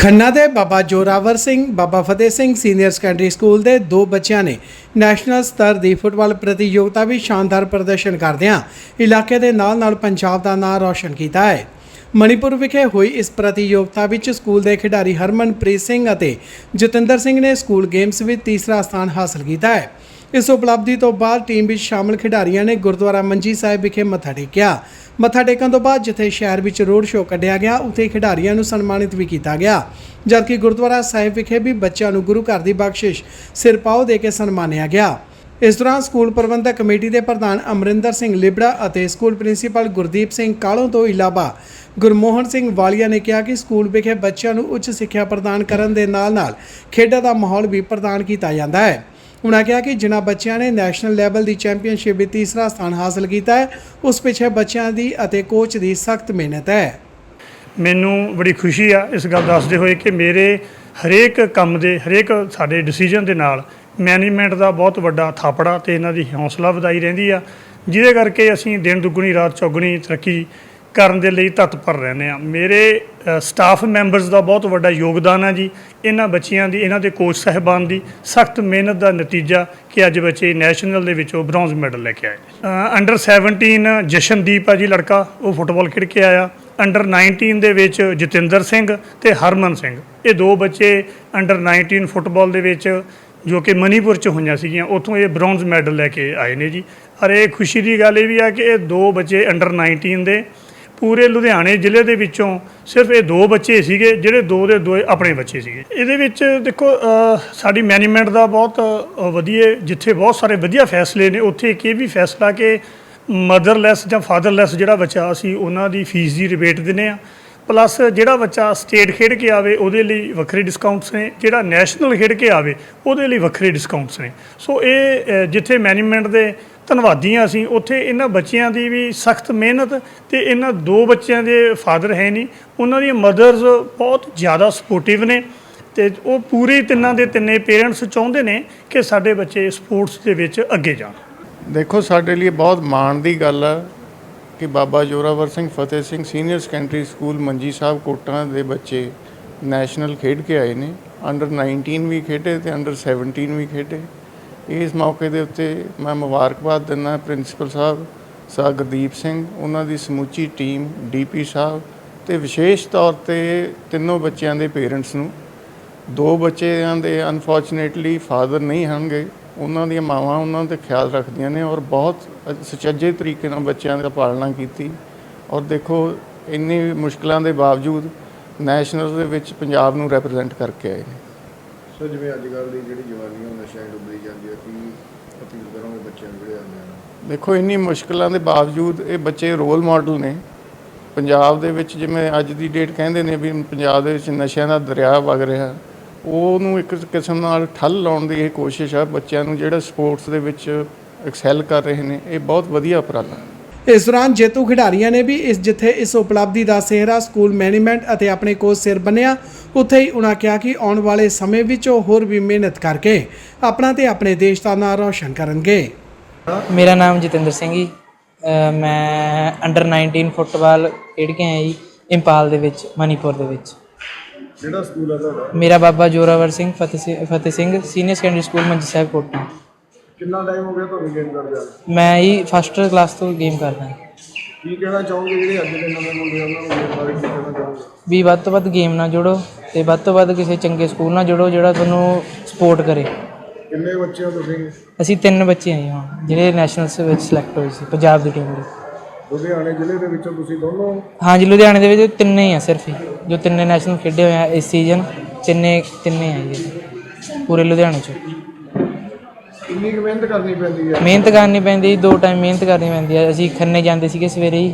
ਖੰਨਾ ਦੇ Baba Zorawar Singh, Baba Fateh Singh senior secondary school ਦੇ ਦੋ ਬੱਚਿਆਂ ਨੇ ਨੈਸ਼ਨਲ ਸਤਰ ਦੀ ਫੁੱਟਬਾਲ ਪ੍ਰਤੀਯੋਗਤਾ ਵਿੱਚ ਸ਼ਾਨਦਾਰ ਪ੍ਰਦਰਸ਼ਨ ਕਰਦਿਆਂ ਇਲਾਕੇ ਦੇ ਨਾਲ-ਨਾਲ ਪੰਜਾਬ ਦਾ ਨਾਮ ਰੌਸ਼ਨ ਕੀਤਾ ਹੈ। ਮਣੀਪੁਰ ਵਿਖੇ ਹੋਈ ਇਸ ਪ੍ਰਤੀਯੋਗਤਾ ਵਿੱਚ ਸਕੂਲ ਦੇ ਖਿਡਾਰੀ ਹਰਮਨਪ੍ਰੀਤ ਸਿੰਘ ਅਤੇ ਜਤਿੰਦਰ ਸਿੰਘ ਨੇ ਸਕੂਲ ਗੇਮਸ ਵਿੱਚ ਤੀਸਰਾ ਸਥਾਨ ਹਾਸਲ ਕੀਤਾ ਹੈ। ਇਸ ਉਪਲਬਧੀ ਤੋਂ ਬਾਅਦ ਟੀਮ ਵਿੱਚ ਸ਼ਾਮਲ ਖਿਡਾਰੀਆਂ ਨੇ ਗੁਰਦੁਆਰਾ ਮੰਜੀ ਸਾਹਿਬ ਵਿਖੇ ਮੱਥਾ ਟੇਕਿਆ। ਮੱਥਾ ਟੇਕਣ ਤੋਂ ਬਾਅਦ ਜਿੱਥੇ ਸ਼ਹਿਰ ਵਿੱਚ ਰੋਡ ਸ਼ੋਅ ਕੱਢਿਆ ਗਿਆ, ਉੱਥੇ ਖਿਡਾਰੀਆਂ ਨੂੰ ਸਨਮਾਨਿਤ ਵੀ ਕੀਤਾ ਗਿਆ। ਜਦਕਿ ਗੁਰਦੁਆਰਾ ਸਾਹਿਬ ਵਿਖੇ ਵੀ ਬੱਚਿਆਂ ਨੂੰ ਗੁਰੂ ਘਰ ਦੀ ਬਖਸ਼ਿਸ਼ ਸਿਰਪਾਓ ਦੇ ਕੇ ਸਨਮਾਨਿਆ ਗਿਆ। ਇਸ ਦੌਰਾਨ ਸਕੂਲ ਪ੍ਰਬੰਧਕ ਕਮੇਟੀ ਦੇ ਪ੍ਰਧਾਨ ਅਮਰਿੰਦਰ ਸਿੰਘ ਲਿਬੜਾ ਅਤੇ ਸਕੂਲ ਪ੍ਰਿੰਸੀਪਲ ਗੁਰਦੀਪ ਸਿੰਘ ਕਾਲੋਂ ਤੋਂ ਇਲਾਵਾ ਗੁਰਮੋਹਨ ਸਿੰਘ ਵਾਲੀਆ ਨੇ ਕਿਹਾ ਕਿ ਸਕੂਲ ਵਿਖੇ ਬੱਚਿਆਂ ਨੂੰ ਉੱਚ ਸਿੱਖਿਆ ਪ੍ਰਦਾਨ ਕਰਨ ਦੇ ਨਾਲ-ਨਾਲ ਖੇਡਾਂ ਦਾ ਮਾਹੌਲ ਵੀ ਪ੍ਰਦਾਨ ਕੀਤਾ ਜਾਂਦਾ ਹੈ। ਉਹਨਾਂ ਕਿਹਾ ਕਿ ਜਿਨ੍ਹਾਂ ਬੱਚਿਆਂ ਨੇ ਨੈਸ਼ਨਲ ਲੈਵਲ ਦੀ ਚੈਂਪੀਅਨਸ਼ਿਪ ਵਿੱਚ ਤੀਸਰਾ ਸਥਾਨ ਹਾਸਲ ਕੀਤਾ ਹੈ, ਉਸ ਪਿੱਛੇ ਬੱਚਿਆਂ ਦੀ ਅਤੇ ਕੋਚ ਦੀ ਸਖਤ ਮਿਹਨਤ ਹੈ। ਮੈਨੂੰ ਬੜੀ ਖੁਸ਼ੀ ਆ ਇਸ ਗੱਲ ਦੱਸਦੇ ਹੋਏ ਕਿ ਮੇਰੇ ਹਰੇਕ ਕੰਮ ਦੇ, ਹਰੇਕ ਸਾਡੇ ਡਿਸੀਜਨ ਦੇ ਨਾਲ ਮੈਨੇਜਮੈਂਟ ਦਾ ਬਹੁਤ ਵੱਡਾ ਥਾਪੜਾ ਤੇ ਇਹਨਾਂ ਦੀ ਹੌਸਲਾ ਵਧਾਈ ਰਹਿੰਦੀ ਆ, ਜਿਹਦੇ ਕਰਕੇ ਅਸੀਂ ਦਿਨ ਦੁੱਗਣੀ, ਰਾਤ ਚੌਗਣੀ ਤਰੱਕੀ ਕਰਨ ਦੇ ਲਈ ਤਤਪਰ ਰਹਿੰਦੇ ਆ ਮੇਰੇ ਸਟਾਫ ਮੈਂਬਰਸ ਦਾ ਬਹੁਤ ਵੱਡਾ ਯੋਗਦਾਨ ਹੈ ਜੀ। ਇਹਨਾਂ ਬੱਚਿਆਂ ਦੀ, ਇਹਨਾਂ ਦੇ ਕੋਚ ਸਾਹਿਬਾਨ ਦੀ ਸਖਤ ਮਿਹਨਤ ਦਾ ਨਤੀਜਾ ਕਿ ਅੱਜ ਬੱਚੇ ਨੈਸ਼ਨਲ ਦੇ ਵਿੱਚੋਂ ਬ੍ਰੌਂਜ਼ ਮੈਡਲ ਲੈ ਕੇ ਆਏ। ਅੰਡਰ 17 ਜਸ਼ਨਦੀਪ ਆ ਜੀ ਲੜਕਾ, ਉਹ ਫੁੱਟਬਾਲ ਖੇਡ ਕੇ ਆਇਆ। ਅੰਡਰ 19 ਦੇ ਵਿੱਚ ਜਤਿੰਦਰ ਸਿੰਘ ਤੇ ਹਰਮਨ ਸਿੰਘ। ਇਹ ਦੋ ਬੱਚੇ ਅੰਡਰ 19 ਫੁੱਟਬਾਲ ਦੇ ਵਿੱਚ ਜੋ ਕਿ ਮਨੀਪੁਰ ਚ ਹੋਈਆਂ ਸੀਗੀਆਂ, ਉੱਥੋਂ ਇਹ ਬ੍ਰੌਂਜ਼ ਮੈਡਲ ਲੈ ਕੇ ਆਏ ਨੇ ਜੀ। ਅਰੇ ਖੁਸ਼ੀ ਦੀ ਗੱਲ ਇਹ ਵੀ ਆ ਕਿ ਇਹ ਦੋ ਬੱਚੇ ਅੰਡਰ 19 ਦੇ ਪੂਰੇ ਲੁਧਿਆਣੇ ਜ਼ਿਲ੍ਹੇ ਦੇ ਵਿੱਚੋਂ ਸਿਰਫ ਇਹ ਦੋ ਬੱਚੇ ਸੀਗੇ ਜਿਹੜੇ ਦੋ ਦੇ ਦੋ ਆਪਣੇ ਬੱਚੇ ਸੀਗੇ। ਇਹਦੇ ਵਿੱਚ ਦੇਖੋ ਸਾਡੀ ਮੈਨੇਜਮੈਂਟ ਦਾ ਬਹੁਤ ਅ, ਵਧੀਆ ਜਿੱਥੇ ਬਹੁਤ ਸਾਰੇ ਵਧੀਆ ਫੈਸਲੇ ਨੇ ਉੱਥੇ ਇੱਕ ਇਹ ਵੀ ਫੈਸਲਾ ਕਿ ਮਦਰਲੈਸ ਜਾਂ ਫਾਦਰਲੈਸ ਜਿਹੜਾ ਬੱਚਾ ਅਸੀਂ ਉਹਨਾਂ ਦੀ ਫੀਸ ਦੀ ਰਿਬੇਟ ਦਿੰਦੇ ਆ। ਪਲੱਸ ਜਿਹੜਾ ਬੱਚਾ ਸਟੇਟ ਖੇਡ ਕੇ ਆਵੇ, ਉਹਦੇ ਲਈ ਵੱਖਰੇ ਡਿਸਕਾਊਂਟਸ ਨੇ। ਜਿਹੜਾ ਨੈਸ਼ਨਲ ਖੇਡ ਕੇ ਆਵੇ, ਉਹਦੇ ਲਈ ਵੱਖਰੇ ਡਿਸਕਾਊਂਟਸ ਨੇ। ਸੋ ਇਹ ਜਿੱਥੇ ਮੈਨੇਜਮੈਂਟ ਦੇ ਧੰਨਵਾਦੀ ਹਾਂ ਅਸੀਂ, ਉੱਥੇ ਇਹਨਾਂ ਬੱਚਿਆਂ ਦੀ ਵੀ ਸਖਤ ਮਿਹਨਤ ਤੇ ਇਹਨਾਂ ਦੋ ਬੱਚਿਆਂ ਦੇ ਫਾਦਰ ਹੈ ਨਹੀਂ। ਉਹਨਾਂ ਦੀਆਂ ਮਦਰਸ ਬਹੁਤ ਜ਼ਿਆਦਾ ਸਪੋਰਟਿਵ ਨੇ ਤੇ ਉਹ ਪੂਰੀ ਤਿੰਨਾਂ ਦੇ ਤਿੰਨੇ ਪੇਰੈਂਟਸ ਚਾਹੁੰਦੇ ਨੇ ਕਿ ਸਾਡੇ ਬੱਚੇ ਸਪੋਰਟਸ ਦੇ ਵਿੱਚ ਅੱਗੇ ਜਾਣ। ਦੇਖੋ, ਸਾਡੇ ਲਈ ਬਹੁਤ ਮਾਣ ਦੀ ਗੱਲ ਹੈ ਕਿ Baba Zorawar Singh Fateh Singh senior secondary school Manji Sahib ਕੋਟਾਂ ਦੇ ਬੱਚੇ ਨੈਸ਼ਨਲ ਖੇਡ ਕੇ ਆਏ ਨੇ। ਅੰਡਰ 19 ਵੀ ਖੇਡੇ ਤੇ ਅੰਡਰ 17 ਵੀ ਖੇਡੇ। ਇਸ ਮੌਕੇ ਦੇ ਉੱਤੇ ਮੈਂ ਮੁਬਾਰਕਬਾਦ ਦਿੰਦਾ ਪ੍ਰਿੰਸੀਪਲ ਸਾਹਿਬ ਸਾ ਗੁਰਦੀਪ ਸਿੰਘ, ਉਹਨਾਂ ਦੀ ਸਮੁੱਚੀ ਟੀਮ ਡੀਪੀ ਸਾਹਿਬ ਤੇ ਵਿਸ਼ੇਸ਼ ਤੌਰ ਤੇ ਤਿੰਨੋਂ ਬੱਚਿਆਂ ਦੇ ਪੇਰੈਂਟਸ ਨੂੰ। ਦੋ ਬੱਚਿਆਂ ਦੇ ਅਨਫੋਰਚੂਨੇਟਲੀ ਫਾਦਰ ਨਹੀਂ ਹੋਣਗੇ। ਉਹਨਾਂ ਦੀਆਂ ਮਾਵਾਂ ਉਹਨਾਂ ਤੇ ਖਿਆਲ ਰੱਖਦੀਆਂ ਨੇ ਔਰ ਬਹੁਤ ਸੁਚੱਜੇ ਤਰੀਕੇ ਨਾਲ ਬੱਚਿਆਂ ਦਾ ਪਾਲਣਾ ਕੀਤੀ। ਔਰ ਦੇਖੋ ਇੰਨੀ ਮੁਸ਼ਕਲਾਂ ਦੇ ਬਾਵਜੂਦ ਨੈਸ਼ਨਲ ਦੇ ਵਿੱਚ ਪੰਜਾਬ ਨੂੰ ਰਿਪਰੈਜ਼ੈਂਟ ਕਰਕੇ ਆਏ ਨੇ। ਸੋ ਜਿਵੇਂ ਅੱਜ ਕੱਲ੍ਹ ਦੀ ਜਿਹੜੀ ਜਵਾਨੀ ਉਹ ਨਸ਼ਿਆਂ 'ਚ ਡੁੱਬਦੀ ਜਾਂਦੀ ਹੈ ਕੀ ਅਪੀਲ ਕਰੋਗੇ ਬੱਚਿਆਂ ਨੂੰ ਜਿਹੜੇ ਆਉਂਦੇ ਹਨ ਦੇਖੋ ਇੰਨੀ ਮੁਸ਼ਕਲਾਂ ਦੇ ਬਾਵਜੂਦ ਇਹ ਬੱਚੇ ਰੋਲ ਮਾਡਲ ਨੇ। ਪੰਜਾਬ ਦੇ ਵਿੱਚ ਜਿਵੇਂ ਅੱਜ ਦੀ ਡੇਟ ਕਹਿੰਦੇ ਨੇ ਵੀ ਪੰਜਾਬ ਦੇ ਵਿੱਚ ਨਸ਼ਿਆਂ ਦਾ ਦਰਿਆ ਵਗ ਰਿਹਾ। ਉਹਨੂੰ ਇੱਕ ਕਿਸਮ ਨਾਲ ਠੱਲ ਲਾਉਣ ਦੀ ਇਹ ਕੋਸ਼ਿਸ਼ ਆ। ਬੱਚਿਆਂ ਨੂੰ ਜਿਹੜਾ ਸਪੋਰਟਸ ਦੇ ਵਿੱਚ ਐਕਸੈਲ ਕਰ ਰਹੇ ਨੇ ਇਹ ਬਹੁਤ ਵਧੀਆ ਉਪਰਾਲਾ। ਇਸ ਦੌਰਾਨ ਜੇਤੂ ਖਿਡਾਰੀਆਂ ਨੇ ਵੀ ਇਸ ਜਿੱਥੇ ਇਸ ਉਪਲਬਧੀ ਦਾ ਸਿਹਰਾ ਸਕੂਲ ਮੈਨੇਜਮੈਂਟ ਅਤੇ ਆਪਣੇ ਕੋਚ ਸਿਰ ਬੰਨਿਆ ਉੱਥੇ ਹੀ ਉਹਨਾਂ ਕਿਹਾ ਕਿ ਆਉਣ ਵਾਲੇ ਸਮੇਂ ਵਿੱਚ ਉਹ ਹੋਰ ਵੀ ਮਿਹਨਤ ਕਰਕੇ ਆਪਣਾ ਤੇ ਆਪਣੇ ਦੇਸ਼ ਦਾ ਨਾਮ ਰੌਸ਼ਨ ਕਰਨਗੇ। ਮੇਰਾ ਨਾਮ ਜਤਿੰਦਰ ਸਿੰਘ ਜੀ। ਮੈਂ ਅੰਡਰ 19 ਫੁੱਟਬਾਲ ਖੇਡ ਕੇ ਆਇਆ ਜੀ ਇੰਪਾਲ ਦੇ ਵਿੱਚ ਮਨੀਪੁਰ ਦੇ ਵਿੱਚ। ਜਿਹੜਾ ਸਕੂਲ ਆ ਤੁਹਾਡਾ? ਮੇਰਾ Baba Zorawar Singh Fateh Singh Fateh Singh senior secondary school Manji Sahib quota. ਕਿੰਨਾ ਟਾਈਮ ਹੋ ਗਿਆ ਤੁਹਾਨੂੰ ਗੇਮ ਕਰਦੇ ਆ? ਮੈਂ ਜੀ ਫਸਟ ਕਲਾਸ ਤੋਂ ਗੇਮ ਕਰਦਾ। ਕੀ ਕਹਿਣਾ ਚਾਹੋਗੇ ਜਿਹੜੇ ਅੱਜ ਦੇ ਨਵੇਂ ਮੁੰਡੇ ਆ, ਉਹਨਾਂ ਨੂੰ ਗੇਮ ਬਾਰੇ ਕੀ ਕਹਿਣਾ ਚਾਹੋਗੇ? ਵੀ ਵੱਧ ਤੋਂ ਵੱਧ ਗੇਮ ਨਾਲ ਜੁੜੋ ਤੇ ਵੱਧ ਤੋਂ ਵੱਧ ਕਿਸੇ ਚੰਗੇ ਸਕੂਲ ਨਾਲ ਜੁੜੋ ਜਿਹੜਾ ਤੁਹਾਨੂੰ ਸਪੋਰਟ ਕਰੇ। ਕਿੰਨੇ ਬੱਚੇ ਹੋ ਤੁਸੀਂ? ਅਸੀਂ ਤਿੰਨ ਬੱਚੇ ਹਾਂ ਜੀ ਹੁਣ ਜਿਹੜੇ ਨੈਸ਼ਨਲਸ ਵਿੱਚ ਸਿਲੈਕਟ ਹੋਏ ਸੀ ਪੰਜਾਬ ਦੀ ਟੀਮ ਦੇ। ਲੁਧਿਆਣੇ ਜ਼ਿਲ੍ਹੇ ਦੇ ਵਿੱਚੋਂ ਤੁਸੀਂ ਦੋਨੋਂ? ਹਾਂਜੀ ਲੁਧਿਆਣੇ ਦੇ ਵਿੱਚ ਤਿੰਨੇ ਹੀ ਆ ਸਿਰਫ ਹੀ। ਜੋ ਤਿੰਨੇ ਨੈਸ਼ਨਲ ਖੇਡੇ ਹੋਏ ਆ ਇਸ ਸੀਜ਼ਨ ਤਿੰਨੇ ਤਿੰਨੇ ਆ। ਜੀ ਪੂਰੇ ਲੁਧਿਆਣੇ ਚ। ਕਿੰਨੀ ਕੁ ਮਿਹਨਤ ਕਰਨੀ ਪੈਂਦੀ ਹੈ ਮਿਹਨਤ ਕਰਨੀ ਪੈਂਦੀ ਦੋ ਟਾਈਮ ਮਿਹਨਤ ਕਰਨੀ ਪੈਂਦੀ ਹੈ ਅਸੀਂ ਖੰਨੇ ਜਾਂਦੇ ਸੀਗੇ ਸਵੇਰੇ ਹੀ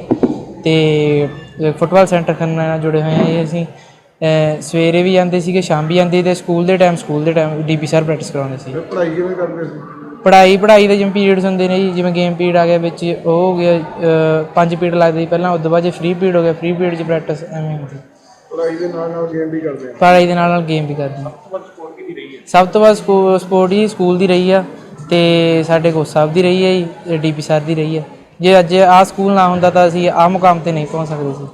ਤੇ ਫੁੱਟਬਾਲ ਸੈਂਟਰ ਖੰਨਾ ਨਾਲ ਜੁੜੇ ਹੋਏ ਆ ਜੀ ਅਸੀਂ। ਅਹ ਸਵੇਰੇ ਵੀ ਜਾਂਦੇ ਸੀਗੇ ਸ਼ਾਮ ਵੀ ਜਾਂਦੇ ਤੇ ਸਕੂਲ ਦੇ ਟਾਈਮ ਸਕੂਲ ਦੇ ਟਾਈਮ ਡੀਪੀ ਸਰ ਪ੍ਰੈਕਟਿਸ ਕਰਾਉਂਦੇ ਸੀ। ਫਿਰ ਪੜ੍ਹਾਈ ਕਿਵੇਂ ਕਰਦੇ ਸੀ? ਪੜ੍ਹਾਈ ਪੜ੍ਹਾਈ ਦੇ ਜਿਵੇਂ ਪੀਰੀਅਡਸ ਹੁੰਦੇ ਨੇ ਜੀ ਜਿਵੇਂ ਗੇਮ ਪੀਰੀਅਡ ਆ ਗਿਆ ਵਿੱਚ ਉਹ ਹੋ ਗਿਆ ਪੰਜ ਪੀਰੀਅਡ ਲੱਗਦੇ ਸੀ ਪਹਿਲਾਂ ਉਸ ਤੋਂ ਬਾਅਦ ਜੇ ਫ੍ਰੀ ਪੀਰੀਅਡ ਹੋ ਗਿਆ ਫ੍ਰੀ ਪੀਰੀਅਡ 'ਚ ਪ੍ਰੈਕਟਿਸ ਐਵੇਂ ਹੁੰਦੀ ਪੜ੍ਹਾਈ ਦੇ ਨਾਲ ਨਾਲ ਗੇਮ ਵੀ ਕਰਦੇ ਆ। ਪੜ੍ਹਾਈ ਦੇ ਨਾਲ ਨਾਲ ਗੇਮ ਵੀ ਕਰਦੇ ਹਾਂ ਸਭ ਤੋਂ ਵੱਧ ਸਪੋਰਟ ਹੀ ਸਕੂਲ ਦੀ ਰਹੀ ਆ ਤੇ ਸਾਡੇ ਕੋਚ ਸਾਹਿਬ ਦੀ ਰਹੀ ਹੈ ਜੀ ਡੀਪੀ ਸਰ ਦੀ ਰਹੀ ਹੈ ਜੇ ਅੱਜ ਆਹ ਸਕੂਲ ਨਾ ਹੁੰਦਾ ਤਾਂ ਅਸੀਂ ਆਹ ਮੁਕਾਮ ਤੇ ਨਹੀਂ ਪਹੁੰਚ ਸਕਦੇ ਸੀ।